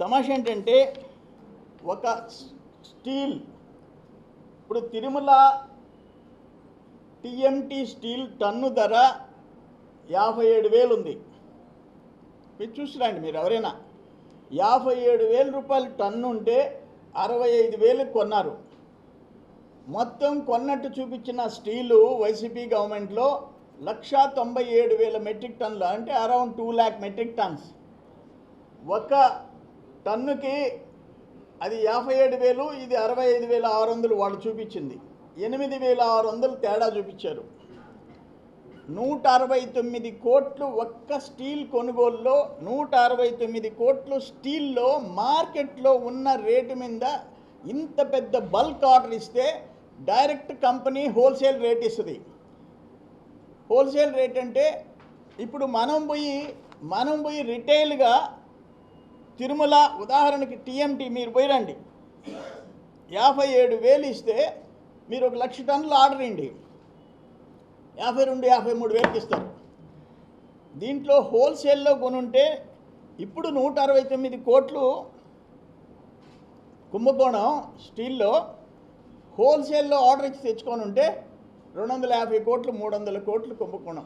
తమాషా ఏంటంటే ఒక స్టీల్ ఇప్పుడు తిరుమల టిఎంటీ స్టీల్ టన్ను ధర యాభై ఏడు వేలు ఉంది మీరు చూసిరండి మీరు ఎవరైనా. యాభై ఏడు వేల రూపాయలు టన్ను ఉంటే అరవై ఐదు వేలకు కొన్నారు. మొత్తం కొన్నట్టు చూపించిన స్టీలు వైసీపీ గవర్నమెంట్లో లక్షా తొంభై ఏడు వేల మెట్రిక్ టన్నులు? అంటే around two lakh metric tons. ఒక టన్నుకి అది యాభై ఏడు వేలు ఇది అరవై ఐదు వేల ఆరు వందలు వాళ్ళు చూపించింది. ఎనిమిది వేల ఆరు వందలు తేడా చూపించారు. నూట అరవై తొమ్మిది కోట్లు ఒక్క స్టీల్ కొనుగోలులో నూట అరవై తొమ్మిది కోట్లు స్టీల్లో మార్కెట్లో ఉన్న రేటు మీద ఇంత పెద్ద బల్క్ ఆర్డర్ ఇస్తే డైరెక్ట్ కంపెనీ హోల్సేల్ రేట్ ఇస్తుంది. హోల్సేల్ రేట్ అంటే ఇప్పుడు మనం పోయి మనం పోయి రిటైల్గా తిరుమల ఉదాహరణకి టీఎంటీ మీరు పోయిరండి. యాభై ఏడు వేలు ఇస్తే మీరు ఒక లక్ష టన్నులు ఆర్డర్ ఇండి యాభై రెండు యాభై మూడు వేలకి ఇస్తారు. దీంట్లో హోల్సేల్లో కొనుంటే ఇప్పుడు నూట అరవై తొమ్మిది కోట్లు కుంభకోణం స్టీల్లో హోల్సేల్లో ఆర్డర్ ఇచ్చి తెచ్చుకొని ఉంటే రెండు వందల యాభై కోట్లు మూడు వందల కోట్లు కుంభకోణం.